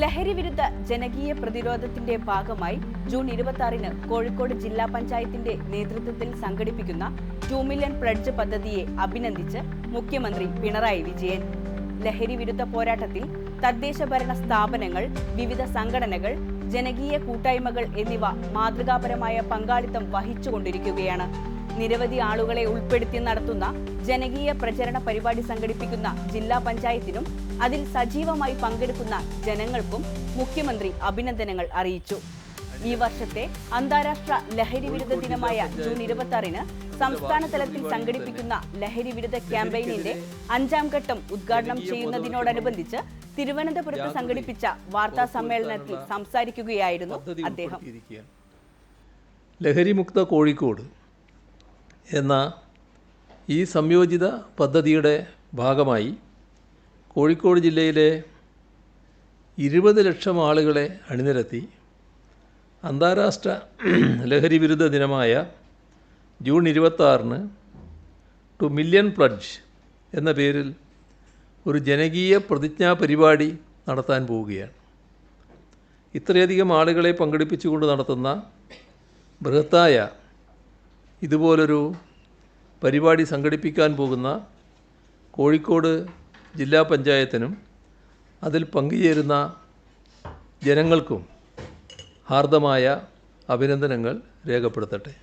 ലഹരി വിരുദ്ധ ജനകീയ പ്രതിരോധത്തിന്റെ ഭാഗമായി ജൂൺ ഇരുപത്തി ആറിന് കോഴിക്കോട് ജില്ലാ പഞ്ചായത്തിന്റെ നേതൃത്വത്തിൽ സംഘടിപ്പിക്കുന്ന ടു മില്യൺ പ്ലഡ്ജ് പദ്ധതിയെ അഭിനന്ദിച്ച് മുഖ്യമന്ത്രി പിണറായി വിജയൻ. ലഹരി വിരുദ്ധ പോരാട്ടത്തിൽ തദ്ദേശ ഭരണ സ്ഥാപനങ്ങൾ വിവിധ സംഘടനകൾ ജനകീയ കൂട്ടായ്മകൾ എന്നിവ മാതൃകാപരമായ പങ്കാളിത്തം വഹിച്ചുകൊണ്ടിരിക്കുകയാണ്. നിരവധി ആളുകളെ ഉൾപ്പെടുത്തി നടത്തുന്ന ജനകീയ പ്രചരണ പരിപാടി സംഘടിപ്പിക്കുന്ന ജില്ലാ പഞ്ചായത്തിനും അതിൽ സജീവമായി പങ്കെടുക്കുന്ന ജനങ്ങൾക്കും മുഖ്യമന്ത്രി അഭിനന്ദനങ്ങൾ അറിയിച്ചു. ഈ വർഷത്തെ അന്താരാഷ്ട്ര ലഹരി വിരുദ്ധ ദിനമായ ജൂൺ ഇരുപത്തി ആറിന് സംസ്ഥാന തലത്തിൽ സംഘടിപ്പിക്കുന്ന ലഹരി വിരുദ്ധ ക്യാമ്പയിനിന്റെ അഞ്ചാം ഘട്ടം ഉദ്ഘാടനം ചെയ്യുന്നതിനോടനുബന്ധിച്ച് തിരുവനന്തപുരത്ത് സംഘടിപ്പിച്ച വാർത്താ സമ്മേളനത്തിൽ സംസാരിക്കുകയായിരുന്നു അദ്ദേഹം. ലഹരിമുക്ത കോഴിക്കോട് എന്ന ഈ സംയോജിത പദ്ധതിയുടെ ഭാഗമായി കോഴിക്കോട് ജില്ലയിലെ ഇരുപത് ലക്ഷം ആളുകളെ അണിനിരത്തി അന്താരാഷ്ട്ര ലഹരി വിരുദ്ധ ദിനമായ ജൂൺ ഇരുപത്താറിന് ടു മില്യൺ പ്ലഡ്ജ് എന്ന പേരിൽ ഒരു ജനകീയ പ്രതിജ്ഞാ പരിപാടി നടത്താൻ പോവുകയാണ്. ഇത്രയധികം ആളുകളെ പങ്കെടുപ്പിച്ചുകൊണ്ട് നടത്തുന്ന ബൃഹത്തായ ഇതുപോലൊരു പരിപാടി സംഘടിപ്പിക്കാൻ പോകുന്ന കോഴിക്കോട് ജില്ലാ പഞ്ചായത്തിനും അതിൽ പങ്കുചേരുന്ന ജനങ്ങൾക്കും ഹാർദമായ അഭിനന്ദനങ്ങൾ രേഖപ്പെടുത്തട്ടെ.